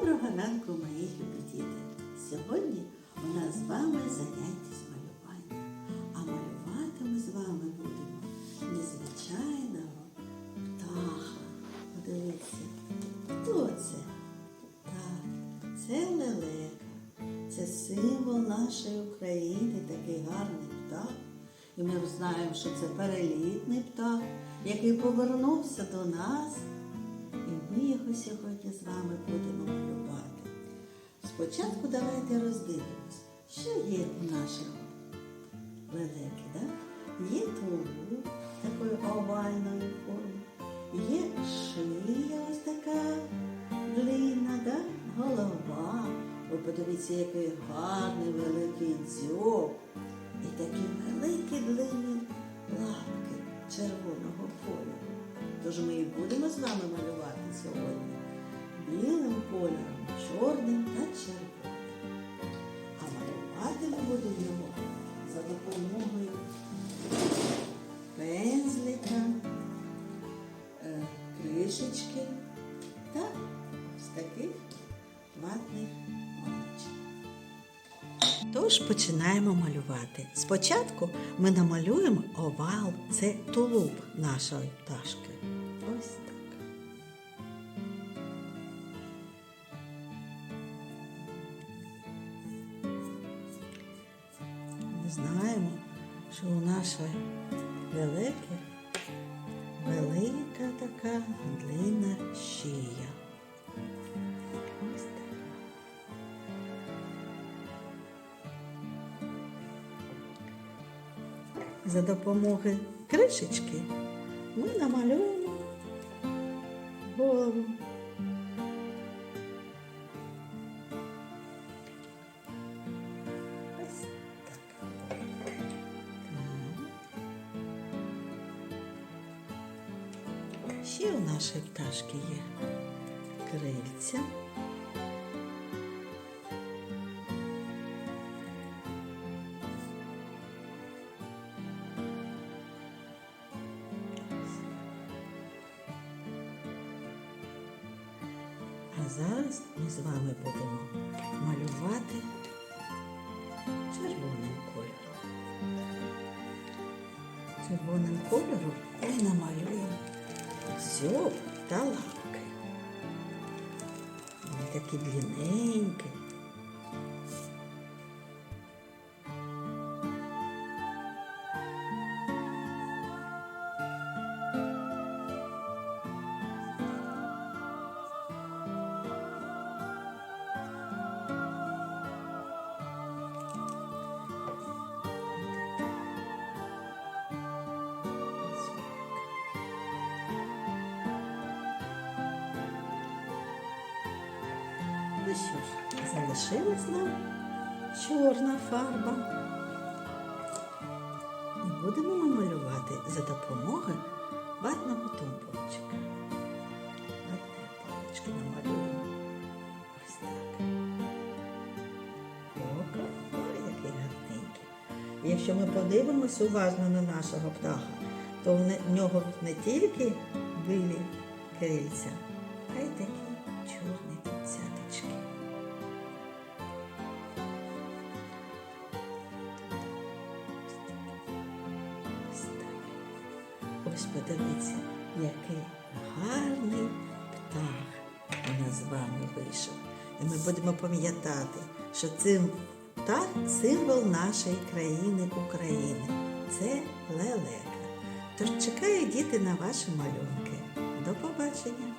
Доброго ранку, мої любі! Сьогодні у нас з вами заняття з малювання. А малювати ми з вами будемо незвичайного птаха. Подивіться, хто це? Так, це лелека. Це символ нашої України, такий гарний птах. І ми знаємо, що це перелітний птах, який повернувся до нас. Ми його сьогодні з вами будемо малювати. Спочатку давайте роздивимось, що є у нашого лелеки. Да? Є тулуб такої овальної форми, є шия ось така длинна, да? голова. Ви подивіться, який гарний великий дзьоб. І такі великі длинні лапки червоного кольору. Тож ми і будемо з вами малювати сьогодні білим кольором, чорним та червоним. А малювати ми будемо його Тож починаємо малювати. Спочатку ми намалюємо овал, це тулуб нашої пташки. Ось так. Ми знаємо, що у нашої велике велика така длинна шия. За допомогою кришечки ми намалюємо голову. Ось так. Ще у нашої пташки є крильця. Зараз ми з вами будемо малювати червоним кольором. Червоним кольором ми намалюємо зьоб та лапки. Вони такі длинненькі. Ну що ж, залишилась нам чорна фарба. І будемо ми малювати за допомогою ватного тумбочка. Ватні палички намалюємо. Ось так. Око, ой, який гарненький. Якщо ми подивимося уважно на нашого птаха, то в нього не тільки білі крильця, а й такі чорні Ось подивіться, який гарний птах у нас з вами вийшов. І ми будемо пам'ятати, що цим птах символ нашої країни України. Це лелека. Тож чекаю діти на ваші малюнки. До побачення!